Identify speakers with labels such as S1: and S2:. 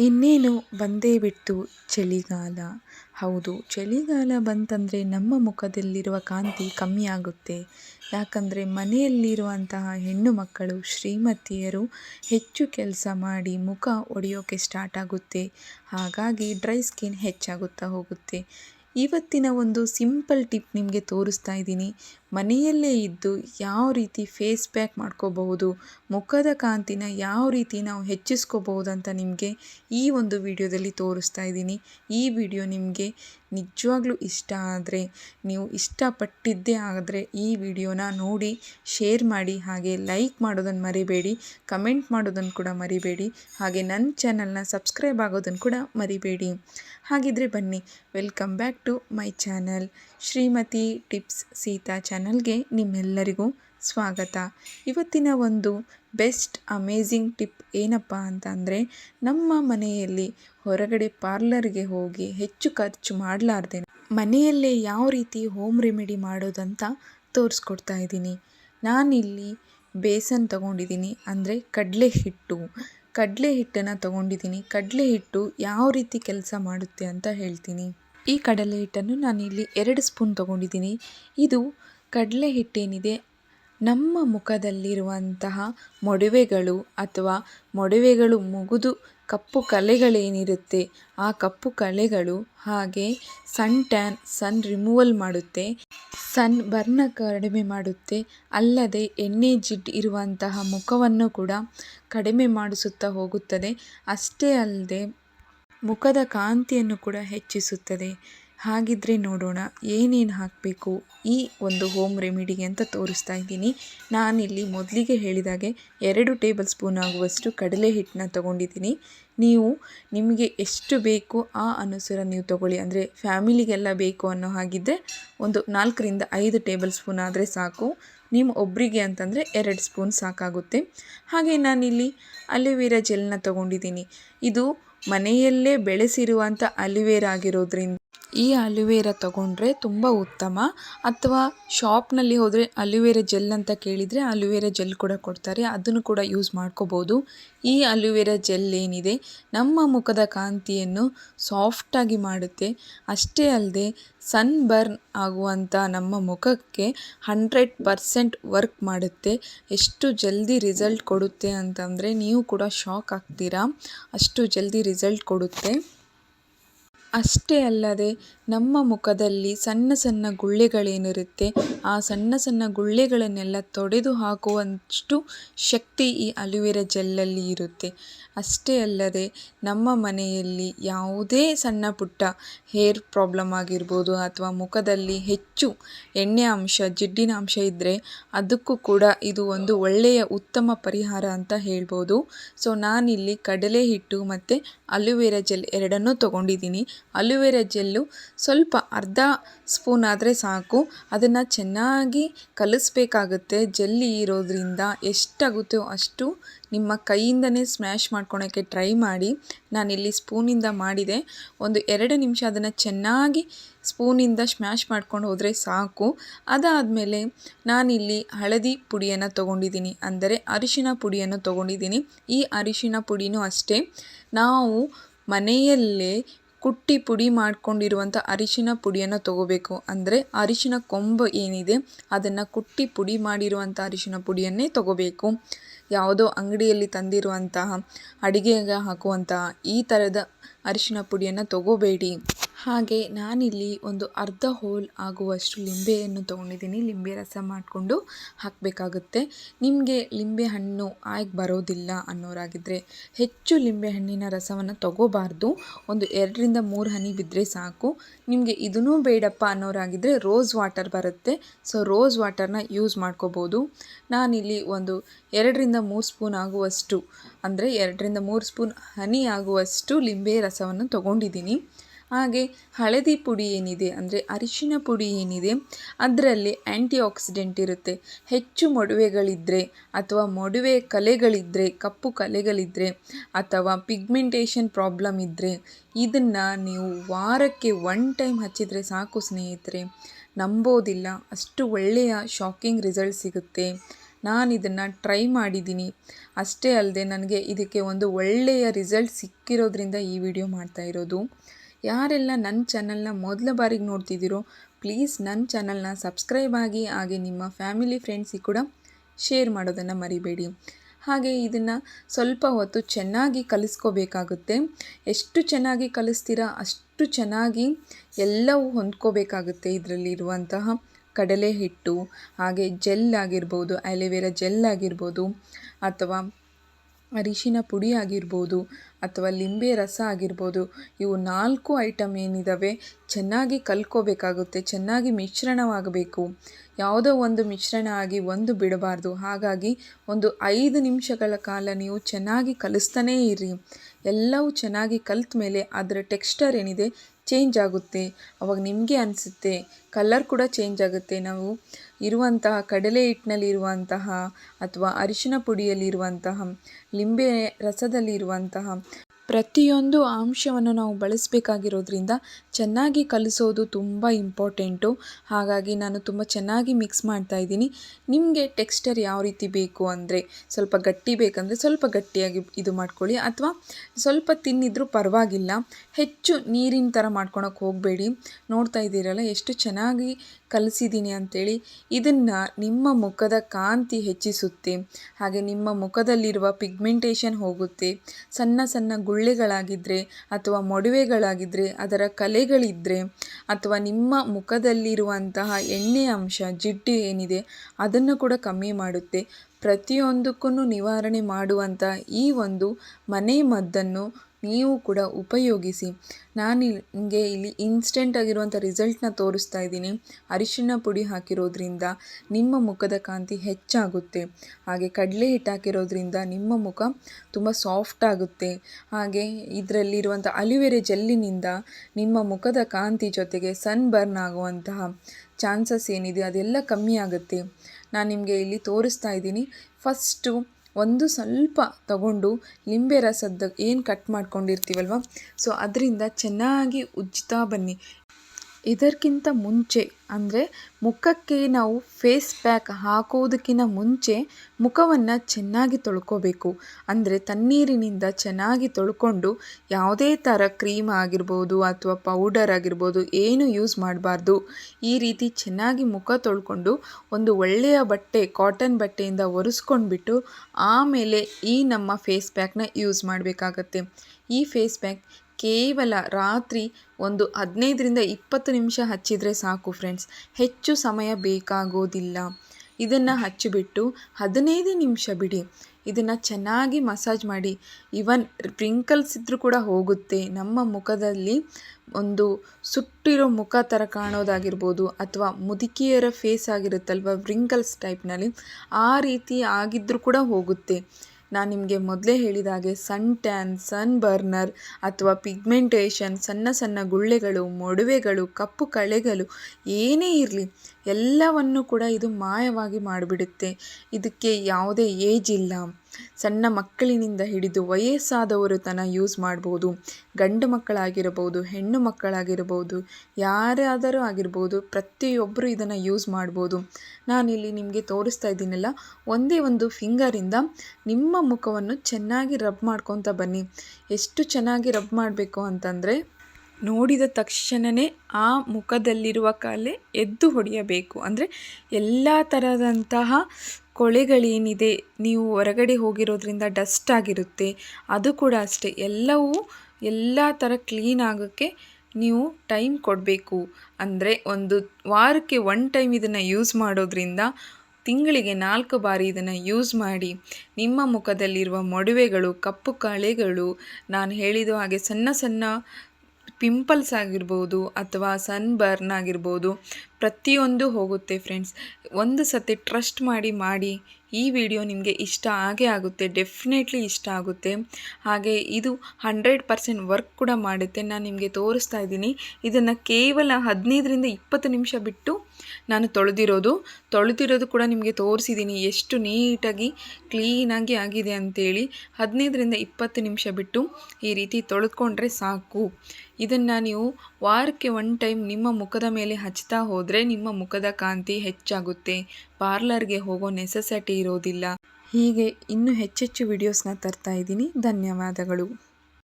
S1: ಇನ್ನೇನು ಬಂದೇ ಬಿಡ್ತು ಚಳಿಗಾಲ. ಹೌದು, ಚಳಿಗಾಲ ಬಂತಂದರೆ ನಮ್ಮ ಮುಖದಲ್ಲಿರುವ ಕಾಂತಿ ಕಮ್ಮಿ ಆಗುತ್ತೆ. ಯಾಕಂದರೆ ಮನೆಯಲ್ಲಿರುವಂತಹ ಹೆಣ್ಣು ಮಕ್ಕಳು, ಶ್ರೀಮತಿಯರು ಹೆಚ್ಚು ಕೆಲಸ ಮಾಡಿ ಮುಖ ಒಡೆಯೋಕ್ಕೆ ಸ್ಟಾರ್ಟ್ ಆಗುತ್ತೆ. ಹಾಗಾಗಿ ಡ್ರೈ ಸ್ಕಿನ್ ಹೆಚ್ಚಾಗುತ್ತಾ ಹೋಗುತ್ತೆ. ಇವತ್ತಿನ ಒಂದು ಸಿಂಪಲ್ ಟಿಪ್ ನಿಮಗೆ ತೋರಿಸ್ತಾ ಇದ್ದೀನಿ. ಮನೆಯಲ್ಲೇ ಇದ್ದು ಯಾವ ರೀತಿ ಫೇಸ್ ಪ್ಯಾಕ್ ಮಾಡ್ಕೋಬಹುದು, ಮುಖದ ಕಾಂತಿನ ಯಾವ ರೀತಿ ನಾವು ಹೆಚ್ಚಿಸ್ಕೋಬಹುದು ಅಂತ ನಿಮಗೆ ಈ ಒಂದು ವಿಡಿಯೋದಲ್ಲಿ ತೋರಿಸ್ತಾ ಇದ್ದೀನಿ. ಈ ವಿಡಿಯೋ ನಿಮಗೆ ನಿಜವಾಗ್ಲೂ ಇಷ್ಟ ಆದರೆ, ನೀವು ಇಷ್ಟಪಟ್ಟಿದ್ದೇ ಆದರೆ ಈ ವಿಡಿಯೋನ ನೋಡಿ, ಶೇರ್ ಮಾಡಿ, ಹಾಗೆ ಲೈಕ್ ಮಾಡೋದನ್ನು ಮರಿಬೇಡಿ, ಕಮೆಂಟ್ ಮಾಡೋದನ್ನು ಕೂಡ ಮರಿಬೇಡಿ, ಹಾಗೆ ನನ್ನ ಚಾನಲ್ನ ಸಬ್ಸ್ಕ್ರೈಬ್ ಆಗೋದನ್ನು ಕೂಡ ಮರಿಬೇಡಿ. ಹಾಗಿದ್ರೆ ಬನ್ನಿ, welcome back to my channel. Shrimati tips Seetha ಚಾನಲ್ಗೆ ನಿಮ್ಮೆಲ್ಲರಿಗೂ ಸ್ವಾಗತ. ಇವತ್ತಿನ ಒಂದು ಬೆಸ್ಟ್ ಅಮೇಝಿಂಗ್ ಟಿಪ್ ಏನಪ್ಪ ಅಂತಂದರೆ ನಮ್ಮ ಮನೆಯಲ್ಲಿ ಹೊರಗಡೆ ಪಾರ್ಲರ್ಗೆ ಹೋಗಿ ಹೆಚ್ಚು ಖರ್ಚು ಮಾಡಲಾರ್ದೆ ಮನೆಯಲ್ಲೇ ಯಾವ ರೀತಿ ಹೋಮ್ ರೆಮಿಡಿ ಮಾಡೋದಂತ ತೋರಿಸ್ಕೊಡ್ತಾ ಇದ್ದೀನಿ. ನಾನಿಲ್ಲಿ ಬೇಸನ್ ತಗೊಂಡಿದ್ದೀನಿ ಅಂದರೆ ಕಡಲೆ ಹಿಟ್ಟು. ಕಡಲೆ ಹಿಟ್ಟನ್ನು ತಗೊಂಡಿದ್ದೀನಿ. ಕಡಲೆ ಹಿಟ್ಟು ಯಾವ ರೀತಿ ಕೆಲಸ ಮಾಡುತ್ತೆ ಅಂತ ಹೇಳ್ತೀನಿ. ಈ ಕಡಲೆ ಹಿಟ್ಟನ್ನು ನಾನಿಲ್ಲಿ ಎರಡು ಸ್ಪೂನ್ ತಗೊಂಡಿದ್ದೀನಿ. ಇದು ಕಡಲೆ ಹಿಟ್ಟೇನಿದೆ ನಮ್ಮ ಮುಖದಲ್ಲಿರುವಂತಹ ಮೊಡವೆಗಳು ಅಥವಾ ಮೊಡವೆಗಳು ಮುಗಿದು ಕಪ್ಪು ಕಲೆಗಳೇನಿರುತ್ತೆ, ಆ ಕಪ್ಪು ಕಲೆಗಳು ಹಾಗೆ ಸನ್ ಟ್ಯಾನ್, ಸನ್ ರಿಮೂವಲ್ ಮಾಡುತ್ತೆ, ಸನ್ ಬರ್ನ ಕಡಿಮೆ ಮಾಡುತ್ತೆ, ಅಲ್ಲದೆ ಎಣ್ಣೆ ಜಿಡ್ ಇರುವಂತಹ ಮುಖವನ್ನು ಕೂಡ ಕಡಿಮೆ ಮಾಡಿಸುತ್ತಾ ಹೋಗುತ್ತದೆ. ಅಷ್ಟೇ ಅಲ್ಲದೆ ಮುಖದ ಕಾಂತಿಯನ್ನು ಕೂಡ ಹೆಚ್ಚಿಸುತ್ತದೆ. ಹಾಗಿದ್ರೆ ನೋಡೋಣ, ಏನೇನು ಹಾಕಬೇಕು ಈ ಒಂದು ಹೋಮ್ ರೆಮಿಡಿಗೆ ಅಂತ ತೋರಿಸ್ತಾ ಇದ್ದೀನಿ. ನಾನಿಲ್ಲಿ ಮೊದಲಿಗೆ ಹೇಳಿದಾಗೆ ಎರಡು ಟೇಬಲ್ ಸ್ಪೂನ್ ಆಗುವಷ್ಟು ಕಡಲೆ ಹಿಟ್ಟನ್ನ ತೊಗೊಂಡಿದ್ದೀನಿ. ನೀವು ನಿಮಗೆ ಎಷ್ಟು ಬೇಕು ಆ ಅನುಸಾರ ನೀವು ತೊಗೊಳ್ಳಿ. ಅಂದರೆ ಫ್ಯಾಮಿಲಿಗೆಲ್ಲ ಬೇಕು ಅನ್ನೋ ಹಾಗಿದ್ದರೆ ಒಂದು ನಾಲ್ಕರಿಂದ ಐದು ಟೇಬಲ್ ಸ್ಪೂನ್ ಆದರೆ ಸಾಕು. ನಿಮ್ಮ ಒಬ್ಬರಿಗೆ ಅಂತಂದರೆ ಎರಡು ಸ್ಪೂನ್ ಸಾಕಾಗುತ್ತೆ. ಹಾಗೆ ನಾನಿಲ್ಲಿ ಅಲಿವೇರಾ ಜೆಲ್ನ ತೊಗೊಂಡಿದ್ದೀನಿ. ಇದು ಮನೆಯಲ್ಲೇ ಬೆಳೆಸಿರುವಂಥ ಅಲಿವೇರಾ ಆಗಿರೋದ್ರಿಂದ ಈ ಅಲೋವೆರಾ ತಗೊಂಡ್ರೆ ತುಂಬ ಉತ್ತಮ. ಅಥವಾ ಶಾಪ್ನಲ್ಲಿ ಹೋದರೆ ಅಲೋವೆರಾ ಜೆಲ್ ಅಂತ ಕೇಳಿದರೆ ಅಲೋವೆರಾ ಜೆಲ್ ಕೂಡ ಕೊಡ್ತಾರೆ. ಅದನ್ನು ಕೂಡ ಯೂಸ್ ಮಾಡ್ಕೋಬೋದು. ಈ ಅಲೋವೆರಾ ಜೆಲ್ ಏನಿದೆ? ನಮ್ಮ ಮುಖದ ಕಾಂತಿಯನ್ನು ಸಾಫ್ಟಾಗಿ ಮಾಡುತ್ತೆ. ಅಷ್ಟೇ ಅಲ್ಲದೆ ಸನ್ ಬರ್ನ್ ಆಗುವಂಥ ನಮ್ಮ ಮುಖಕ್ಕೆ ಹಂಡ್ರೆಡ್ ಪರ್ಸೆಂಟ್ ವರ್ಕ್ ಮಾಡುತ್ತೆ. ಎಷ್ಟು ಜಲ್ದಿ ರಿಸಲ್ಟ್ ಕೊಡುತ್ತೆ ಅಂತಂದರೆ ನೀವು ಕೂಡ ಶಾಕ್ ಆಗ್ತೀರಾ? ಅಷ್ಟು ಜಲ್ದಿ ರಿಸಲ್ಟ್ ಕೊಡುತ್ತೆ. ಅಷ್ಟೇ ಅಲ್ಲದೆ ನಮ್ಮ ಮುಖದಲ್ಲಿ ಸಣ್ಣ ಸಣ್ಣ ಗುಳ್ಳೆಗಳೇನಿರುತ್ತೆ, ಆ ಸಣ್ಣ ಸಣ್ಣ ಗುಳ್ಳೆಗಳನ್ನೆಲ್ಲ ತೊಡೆದು ಹಾಕುವಷ್ಟು ಶಕ್ತಿ ಈ ಅಲುವೆರ ಜೆಲ್ಲಲ್ಲಿ ಇರುತ್ತೆ. ಅಷ್ಟೇ ಅಲ್ಲದೆ ನಮ್ಮ ಮನೆಯಲ್ಲಿ ಯಾವುದೇ ಸಣ್ಣ ಪುಟ್ಟ ಹೇರ್ ಪ್ರಾಬ್ಲಮ್ ಆಗಿರ್ಬೋದು ಅಥವಾ ಮುಖದಲ್ಲಿ ಹೆಚ್ಚು ಎಣ್ಣೆ ಅಂಶ, ಜಿಡ್ಡಿನ ಅಂಶ ಇದ್ದರೆ ಅದಕ್ಕೂ ಕೂಡ ಇದು ಒಂದು ಒಳ್ಳೆಯ ಉತ್ತಮ ಪರಿಹಾರ ಅಂತ ಹೇಳ್ಬೋದು. ಸೊ, ನಾನಿಲ್ಲಿ ಕಡಲೆ ಹಿಟ್ಟು ಮತ್ತು ಅಲುವೆರ ಜೆಲ್ ಎರಡನ್ನೂ ತೊಗೊಂಡಿದ್ದೀನಿ. ಅಲುವೆರ ಜೆಲ್ಲು ಸ್ವಲ್ಪ ಅರ್ಧ ಸ್ಪೂನ್ ಆದರೆ ಸಾಕು. ಅದನ್ನು ಚೆನ್ನಾಗಿ ಕಲಿಸ್ಬೇಕಾಗುತ್ತೆ. ಜೆಲ್ಲಿ ಇರೋದ್ರಿಂದ ಎಷ್ಟಾಗುತ್ತೋ ಅಷ್ಟು ನಿಮ್ಮ ಕೈಯಿಂದನೇ ಸ್ಮ್ಯಾಶ್ ಮಾಡ್ಕೊಳೋಕ್ಕೆ ಟ್ರೈ ಮಾಡಿ. ನಾನಿಲ್ಲಿ ಸ್ಪೂನಿಂದ ಮಾಡಿದೆ. ಒಂದು ಎರಡು ನಿಮಿಷ ಅದನ್ನು ಚೆನ್ನಾಗಿ ಸ್ಪೂನಿಂದ ಸ್ಮ್ಯಾಶ್ ಮಾಡ್ಕೊಂಡು ಹೋದರೆ ಸಾಕು. ಅದಾದಮೇಲೆ ನಾನಿಲ್ಲಿ ಹಳದಿ ಪುಡಿಯನ್ನು ತೊಗೊಂಡಿದ್ದೀನಿ. ಅಂದರೆ ಅರಿಶಿನ ಪುಡಿಯನ್ನು ತೊಗೊಂಡಿದ್ದೀನಿ. ಈ ಅರಿಶಿನ ಪುಡಿನೂ ಅಷ್ಟೇ. ನಾವು ಮನೆಯಲ್ಲೇ ಕುಟ್ಟಿ ಪುಡಿ ಮಾಡ್ಕೊಂಡಿರುವಂಥ ಅರಿಶಿನ ಪುಡಿಯನ್ನು ತಗೋಬೇಕು. ಅಂದರೆ ಅರಿಶಿನ ಕೊಂಬು ಏನಿದೆ, ಅದನ್ನು ಕುಟ್ಟಿ ಪುಡಿ ಮಾಡಿರುವಂಥ ಅರಿಶಿನ ಪುಡಿಯನ್ನೇ ತಗೋಬೇಕು. ಯಾವುದೋ ಅಂಗಡಿಯಲ್ಲಿ ತಂದಿರುವಂತಹ ಅಡಿಗೆಗೆ ಹಾಕುವಂತಹ ಈ ಥರದ ಅರಿಶಿನ ಪುಡಿಯನ್ನು ತಗೋಬೇಡಿ. ಹಾಗೆ ನಾನಿಲ್ಲಿ ಒಂದು ಅರ್ಧ ಹೋಲ್ ಆಗುವಷ್ಟು ಲಿಂಬೆಯನ್ನು ತೊಗೊಂಡಿದ್ದೀನಿ. ಲಿಂಬೆ ರಸ ಮಾಡಿಕೊಂಡು ಹಾಕಬೇಕಾಗುತ್ತೆ. ನಿಮಗೆ ಲಿಂಬೆ ಹಣ್ಣು ಆಯ್ಕೆ ಬರೋದಿಲ್ಲ ಅನ್ನೋರಾಗಿದ್ದರೆ ಹೆಚ್ಚು ಲಿಂಬೆ ಹಣ್ಣಿನ ರಸವನ್ನು ತಗೋಬಾರ್ದು. ಒಂದು ಎರಡರಿಂದ ಮೂರು ಹನಿ ಬಿದ್ದರೆ ಸಾಕು. ನಿಮಗೆ ಇದೂ ಬೇಡಪ್ಪ ಅನ್ನೋರಾಗಿದ್ದರೆ ರೋಸ್ ವಾಟರ್ ಬರುತ್ತೆ. ಸೊ ರೋಸ್ ವಾಟರ್ನ ಯೂಸ್ ಮಾಡ್ಕೋಬೋದು. ನಾನಿಲ್ಲಿ ಒಂದು ಎರಡರಿಂದ ಮೂರು ಸ್ಪೂನ್ ಆಗುವಷ್ಟು, ಅಂದರೆ ಎರಡರಿಂದ ಮೂರು ಸ್ಪೂನ್ ಹನಿ ಆಗುವಷ್ಟು ಲಿಂಬೆ ರಸವನ್ನು ತಗೊಂಡಿದ್ದೀನಿ. ಹಾಗೆ ಹಳದಿ ಪುಡಿ ಏನಿದೆ ಅಂದರೆ ಅರಿಶಿನ ಪುಡಿ ಏನಿದೆ, ಅದರಲ್ಲಿ ಆ್ಯಂಟಿ ಆಕ್ಸಿಡೆಂಟ್ ಇರುತ್ತೆ. ಹೆಚ್ಚು ಮೊಡವೆಗಳಿದ್ದರೆ ಅಥವಾ ಮೊಡವೆ ಕಲೆಗಳಿದ್ದರೆ ಕಪ್ಪು ಕಲೆಗಳಿದ್ದರೆ ಅಥವಾ ಪಿಗ್ಮೆಂಟೇಷನ್ ಪ್ರಾಬ್ಲಮ್ ಇದ್ದರೆ ಇದನ್ನು ನೀವು ವಾರಕ್ಕೆ ಒನ್ ಟೈಮ್ ಹಚ್ಚಿದರೆ ಸಾಕು ಸ್ನೇಹಿತರೆ. ನಂಬೋದಿಲ್ಲ, ಅಷ್ಟು ಒಳ್ಳೆಯ ಶಾಕಿಂಗ್ ರಿಸಲ್ಟ್ ಸಿಗುತ್ತೆ. ನಾನು ಇದನ್ನು ಟ್ರೈ ಮಾಡಿದ್ದೀನಿ. ಅಷ್ಟೇ ಅಲ್ಲದೆ ನನಗೆ ಇದಕ್ಕೆ ಒಂದು ಒಳ್ಳೆಯ ರಿಸಲ್ಟ್ ಸಿಕ್ಕಿರೋದ್ರಿಂದ ಈ ವಿಡಿಯೋ ಮಾಡ್ತಾ ಇರೋದು. ಯಾರೆಲ್ಲ ನನ್ನ ಚಾನಲ್ನ ಮೊದಲ ಬಾರಿಗೆ ನೋಡ್ತಿದ್ದೀರೋ, ಪ್ಲೀಸ್ ನನ್ನ ಚಾನಲ್ನ ಸಬ್ಸ್ಕ್ರೈಬ್ ಆಗಿ, ಹಾಗೆ ನಿಮ್ಮ ಫ್ಯಾಮಿಲಿ ಫ್ರೆಂಡ್ಸಿಗೆ ಕೂಡ ಶೇರ್ ಮಾಡೋದನ್ನು ಮರಿಬೇಡಿ. ಹಾಗೆ ಇದನ್ನು ಸ್ವಲ್ಪ ಹೊತ್ತು ಚೆನ್ನಾಗಿ ಕಲಿಸ್ಕೋಬೇಕಾಗುತ್ತೆ. ಎಷ್ಟು ಚೆನ್ನಾಗಿ ಕಲಿಸ್ತೀರಾ ಅಷ್ಟು ಚೆನ್ನಾಗಿ ಎಲ್ಲವೂ ಹೊಂದ್ಕೋಬೇಕಾಗುತ್ತೆ ಇದರಲ್ಲಿರುವಂತಹ ಕಡಲೆ ಹಿಟ್ಟು ಹಾಗೆ ಜೆಲ್ ಆಗಿರ್ಬೋದು ಆ್ಯಲೋವೆರಾ ಜೆಲ್ ಆಗಿರ್ಬೋದು, ಅಥವಾ ಅರಿಶಿನ ಪುಡಿ ಆಗಿರ್ಬೋದು, ಅಥವಾ ಲಿಂಬೆ ರಸ ಆಗಿರ್ಬೋದು, ಇವು ನಾಲ್ಕು ಐಟಮ್ ಏನಿದ್ದಾವೆ ಚೆನ್ನಾಗಿ ಕಲ್ಕೋಬೇಕಾಗುತ್ತೆ ಚೆನ್ನಾಗಿ ಮಿಶ್ರಣವಾಗಬೇಕು. ಯಾವುದೋ ಒಂದು ಮಿಶ್ರಣ ಆಗಿ ಒಂದು ಬಿಡಬಾರ್ದು. ಹಾಗಾಗಿ ಒಂದು ಐದು ನಿಮಿಷಗಳ ಕಾಲ ನೀವು ಚೆನ್ನಾಗಿ ಕಲಿಸ್ತಾನೇ ಇರಿ. ಎಲ್ಲವೂ ಚೆನ್ನಾಗಿ ಕಲಿತ ಮೇಲೆ ಅದರ ಟೆಕ್ಸ್ಚರ್ ಏನಿದೆ ಚೇಂಜ್ ಆಗುತ್ತೆ. ಅವಾಗ ನಿಮಗೆ ಅನಿಸುತ್ತೆ. ಕಲರ್ ಕೂಡ ಚೇಂಜ್ ಆಗುತ್ತೆ. ನಾವು ಇರುವಂತಹ ಕಡಲೆ ಹಿಟ್ಟಿನಲ್ಲಿರುವಂತಹ ಅಥವಾ ಅರಿಶಿನ ಪುಡಿಯಲ್ಲಿರುವಂತಹ ಲಿಂಬೆ ರಸದಲ್ಲಿರುವಂತಹ ಪ್ರತಿಯೊಂದು ಅಂಶವನ್ನು ನಾವು ಬಳಸಬೇಕಾಗಿರೋದ್ರಿಂದ ಚೆನ್ನಾಗಿ ಕಲಿಸೋದು ತುಂಬ ಇಂಪಾರ್ಟೆಂಟು. ಹಾಗಾಗಿ ನಾನು ತುಂಬ ಚೆನ್ನಾಗಿ ಮಿಕ್ಸ್ ಮಾಡ್ತಾ ಇದ್ದೀನಿ. ನಿಮಗೆ ಟೆಕ್ಸ್ಚರ್ ಯಾವ ರೀತಿ ಬೇಕು ಅಂದರೆ ಸ್ವಲ್ಪ ಗಟ್ಟಿ ಬೇಕಂದರೆ ಸ್ವಲ್ಪ ಗಟ್ಟಿಯಾಗಿ ಇದು ಮಾಡ್ಕೊಳ್ಳಿ. ಅಥವಾ ಸ್ವಲ್ಪ ತಿನ್ನಿದ್ರೂ ಪರವಾಗಿಲ್ಲ. ಹೆಚ್ಚು ನೀರಿನ ಥರ ಮಾಡ್ಕೊಳಕ್ಕೆ ಹೋಗಬೇಡಿ. ನೋಡ್ತಾ ಇದ್ದೀರಲ್ಲ ಎಷ್ಟು ಚೆನ್ನಾಗಿ ಕಲಿಸಿದ್ದೀನಿ ಅಂಥೇಳಿ ಇದನ್ನು ನಿಮ್ಮ ಮುಖದ ಕಾಂತಿ ಹೆಚ್ಚಿಸುತ್ತೆ. ಹಾಗೆ ನಿಮ್ಮ ಮುಖದಲ್ಲಿರುವ ಪಿಗ್ಮೆಂಟೇಷನ್ ಹೋಗುತ್ತೆ. ಸಣ್ಣ ಸಣ್ಣ ಗುಳ್ಳೆಗಳಾಗಿದ್ದರೆ ಅಥವಾ ಮೊಡವೆಗಳಾಗಿದ್ದರೆ ಅದರ ಕಲೆಗಳಿದ್ದರೆ ಅಥವಾ ನಿಮ್ಮ ಮುಖದಲ್ಲಿರುವಂತಹ ಎಣ್ಣೆ ಅಂಶ, ಜಿಡ್ಡು ಏನಿದೆ, ಅದನ್ನು ಕೂಡ ಕಮ್ಮಿ ಮಾಡುತ್ತೆ. ಪ್ರತಿಯೊಂದಕ್ಕೂ ನಿವಾರಣೆ ಮಾಡುವಂಥ ಈ ಒಂದು ಮನೆ ಮದ್ದನ್ನು ನೀವು ಕೂಡ ಉಪಯೋಗಿಸಿ. ನಾನು ನಿಮಗೆ ಇಲ್ಲಿ ಇನ್ಸ್ಟೆಂಟ್ ಆಗಿರುವಂಥ ರಿಸಲ್ಟ್ನ ತೋರಿಸ್ತಾ ಇದ್ದೀನಿ. ಅರಿಶಿಣ ಪುಡಿ ಹಾಕಿರೋದ್ರಿಂದ ನಿಮ್ಮ ಮುಖದ ಕಾಂತಿ ಹೆಚ್ಚಾಗುತ್ತೆ. ಹಾಗೆ ಕಡಲೆ ಹಿಟ್ಟು ಹಾಕಿರೋದ್ರಿಂದ ನಿಮ್ಮ ಮುಖ ತುಂಬ ಸಾಫ್ಟ್ ಆಗುತ್ತೆ. ಹಾಗೆ ಇದರಲ್ಲಿರುವಂಥ ಅಲಿವೆರೆ ಜಲ್ಲಿನಿಂದ ನಿಮ್ಮ ಮುಖದ ಕಾಂತಿ ಜೊತೆಗೆ ಸನ್ ಬರ್ನ್ ಆಗುವಂತಹ ಚಾನ್ಸಸ್ ಏನಿದೆ ಅದೆಲ್ಲ ಕಮ್ಮಿ ಆಗುತ್ತೆ. ನಾನು ನಿಮಗೆ ಇಲ್ಲಿ ತೋರಿಸ್ತಾ ಇದ್ದೀನಿ. ಫಸ್ಟು ಒಂದು ಸ್ವಲ್ಪ ತಗೊಂಡು ಲಿಂಬೆ ರಸದ್ದು ಏನು ಕಟ್ ಮಾಡ್ಕೊಂಡಿರ್ತೀವಲ್ವ? ಸೊ ಅದರಿಂದ ಚೆನ್ನಾಗಿ ಉಜ್ತಾ ಬನ್ನಿ. ಇದಕ್ಕಿಂತ ಮುಂಚೆ, ಅಂದರೆ ಮುಖಕ್ಕೆ ನಾವು ಫೇಸ್ ಪ್ಯಾಕ್ ಹಾಕೋದಕ್ಕಿಂತ ಮುಂಚೆ ಮುಖವನ್ನು ಚೆನ್ನಾಗಿ ತೊಳ್ಕೋಬೇಕು. ಅಂದರೆ ತಣ್ಣೀರಿನಿಂದ ಚೆನ್ನಾಗಿ ತೊಳ್ಕೊಂಡು ಯಾವುದೇ ಥರ ಕ್ರೀಮ್ ಆಗಿರ್ಬೋದು ಅಥವಾ ಪೌಡರ್ ಆಗಿರ್ಬೋದು ಏನು ಯೂಸ್ ಮಾಡಬಾರ್ದು. ಈ ರೀತಿ ಚೆನ್ನಾಗಿ ಮುಖ ತೊಳ್ಕೊಂಡು ಒಂದು ಒಳ್ಳೆಯ ಬಟ್ಟೆ ಕಾಟನ್ ಬಟ್ಟೆಯಿಂದ ಒರೆಸ್ಕೊಂಡ್ಬಿಟ್ಟು ಆಮೇಲೆ ಈ ನಮ್ಮ ಫೇಸ್ ಪ್ಯಾಕ್ನ ಯೂಸ್ ಮಾಡಬೇಕಾಗತ್ತೆ. ಈ ಫೇಸ್ ಪ್ಯಾಕ್ ಕೇವಲ ರಾತ್ರಿ ಒಂದು ಹದಿನೈದರಿಂದ ಇಪ್ಪತ್ತು ನಿಮಿಷ ಹಚ್ಚಿದರೆ ಸಾಕು ಫ್ರೆಂಡ್ಸ್ ಹೆಚ್ಚು ಸಮಯ ಬೇಕಾಗೋದಿಲ್ಲ. ಇದನ್ನು ಹಚ್ಚಿಬಿಟ್ಟು ಹದಿನೈದು ನಿಮಿಷ ಬಿಡಿ. ಇದನ್ನು ಚೆನ್ನಾಗಿ ಮಸಾಜ್ ಮಾಡಿ. ಇವನ್ ರಿಂಕಲ್ಸ್ ಇದ್ದರೂ ಕೂಡ ಹೋಗುತ್ತೆ. ನಮ್ಮ ಮುಖದಲ್ಲಿ ಒಂದು ಸುಟ್ಟಿರೋ ಮುಖ ಥರ ಕಾಣೋದಾಗಿರ್ಬೋದು ಅಥವಾ ಮುದುಕಿಯರ ಫೇಸ್ ಆಗಿರುತ್ತಲ್ವ ವ್ರಿಂಕಲ್ಸ್ ಟೈಪ್ನಲ್ಲಿ ಆ ರೀತಿ ಆಗಿದ್ದರೂ ಕೂಡ ಹೋಗುತ್ತೆ. ನಾನು ನಿಮಗೆ ಮೊದಲೇ ಹೇಳಿದ ಹಾಗೆ ಸನ್ ಟ್ಯಾನ್, ಸನ್ ಬರ್ನರ್ ಅಥವಾ ಪಿಗ್ಮೆಂಟೇಷನ್, ಸಣ್ಣ ಸಣ್ಣ ಗುಳ್ಳೆಗಳು, ಮೊಡವೆಗಳು, ಕಪ್ಪು ಕಳೆಗಳು ಏನೇ ಇರಲಿ ಎಲ್ಲವನ್ನು ಕೂಡ ಇದು ಮಾಯವಾಗಿ ಮಾಡಿಬಿಡುತ್ತೆ. ಇದಕ್ಕೆ ಯಾವುದೇ ಏಜ್ ಇಲ್ಲ. ಸಣ್ಣ ಮಕ್ಕಳಿನಿಂದ ಹಿಡಿದು ವಯಸ್ಸಾದವರು ತನ ಯೂಸ್ ಮಾಡ್ಬೋದು. ಗಂಡು ಮಕ್ಕಳಾಗಿರಬಹುದು, ಹೆಣ್ಣು ಮಕ್ಕಳಾಗಿರ್ಬೋದು ಯಾರಾದರೂ ಆಗಿರ್ಬೋದು ಪ್ರತಿಯೊಬ್ಬರು ಇದನ್ನು ಯೂಸ್ ಮಾಡ್ಬೋದು. ನಾನಿಲ್ಲಿ ನಿಮಗೆ ತೋರಿಸ್ತಾ ಇದ್ದೀನಲ್ಲ, ಒಂದೇ ಒಂದು ಫಿಂಗರಿಂದ ನಿಮ್ಮ ಮುಖವನ್ನು ಚೆನ್ನಾಗಿ ರಬ್ ಮಾಡ್ಕೊತ ಬನ್ನಿ. ಎಷ್ಟು ಚೆನ್ನಾಗಿ ರಬ್ ಮಾಡಬೇಕು ಅಂತಂದರೆ ನೋಡಿದ ತಕ್ಷಣವೇ ಆ ಮುಖದಲ್ಲಿರುವ ಕಲೆ ಎದ್ದು ಹೊಡೆಯಬೇಕು. ಅಂದರೆ ಎಲ್ಲ ಥರದಂತಹ ಕೊಳೆಗಳೇನಿದೆ, ನೀವು ಹೊರಗಡೆ ಹೋಗಿರೋದ್ರಿಂದ ಡಸ್ಟ್ ಆಗಿರುತ್ತೆ, ಅದು ಕೂಡ ಅಷ್ಟೇ. ಎಲ್ಲವೂ ಎಲ್ಲ ಥರ ಕ್ಲೀನ್ ಆಗೋಕ್ಕೆ ನೀವು ಟೈಮ್ ಕೊಡಬೇಕು. ಅಂದರೆ ಒಂದು ವಾರಕ್ಕೆ ಒನ್ ಟೈಮ್ ಇದನ್ನು ಯೂಸ್ ಮಾಡೋದ್ರಿಂದ ತಿಂಗಳಿಗೆ ನಾಲ್ಕು ಬಾರಿ ಇದನ್ನು ಯೂಸ್ ಮಾಡಿ, ನಿಮ್ಮ ಮುಖದಲ್ಲಿರುವ ಮೊಡವೆಗಳು, ಕಪ್ಪು ಕಳೆಗಳು, ನಾನು ಹೇಳಿದ ಹಾಗೆ ಸಣ್ಣ ಸಣ್ಣ ಪಿಂಪಲ್ಸ್ ಆಗಿರ್ಬೋದು ಅಥವಾ ಸನ್ ಬರ್ನ್ ಆಗಿರ್ಬೋದು ಪ್ರತಿಯೊಂದು ಹೋಗುತ್ತೆ ಫ್ರೆಂಡ್ಸ್ ಒಂದು ಸತಿ ಟ್ರಸ್ಟ್ ಮಾಡಿ ಮಾಡಿ ಈ ವಿಡಿಯೋ ನಿಮಗೆ ಇಷ್ಟ ಆಗೇ ಆಗುತ್ತೆ ಡೆಫಿನೆಟ್ಲಿ ಇಷ್ಟ ಆಗುತ್ತೆ. ಹಾಗೆ ಇದು ಹಂಡ್ರೆಡ್ ಪರ್ಸೆಂಟ್ ವರ್ಕ್ ಕೂಡ ಮಾಡುತ್ತೆ. ನಾನು ನಿಮಗೆ ತೋರಿಸ್ತಾ ಇದ್ದೀನಿ. ಇದನ್ನು ಕೇವಲ ಹದಿನೈದರಿಂದ ಇಪ್ಪತ್ತು ನಿಮಿಷ ಬಿಟ್ಟು ನಾನು ತೊಳೆದಿರೋದು. ತೊಳೆದಿರೋದು ಕೂಡ ನಿಮಗೆ ತೋರಿಸಿದ್ದೀನಿ. ಎಷ್ಟು ನೀಟಾಗಿ ಕ್ಲೀನಾಗಿ ಆಗಿದೆ ಅಂಥೇಳಿ ಹದಿನೈದರಿಂದ ಇಪ್ಪತ್ತು ನಿಮಿಷ ಬಿಟ್ಟು ಈ ರೀತಿ ತೊಳೆದುಕೊಂಡ್ರೆ ಸಾಕು. ಇದನ್ನು ನೀವು ವಾರಕ್ಕೆ ಒನ್ ಟೈಮ್ ನಿಮ್ಮ ಮುಖದ ಮೇಲೆ ಹಚ್ತಾ ಹೋದರೆ ನಿಮ್ಮ ಮುಖದ ಕಾಂತಿ ಹೆಚ್ಚಾಗುತ್ತೆ. ಪಾರ್ಲರ್ಗೆ ಹೋಗೋ ನೆಸೆಸಿಟಿ ಇರೋದಿಲ್ಲ. ಹೀಗೆ ಇನ್ನೂ ಹೆಚ್ಚೆಚ್ಚು ವಿಡಿಯೋಸ್ನ ತರ್ತಾ ಇದ್ದೀನಿ. ಧನ್ಯವಾದಗಳು.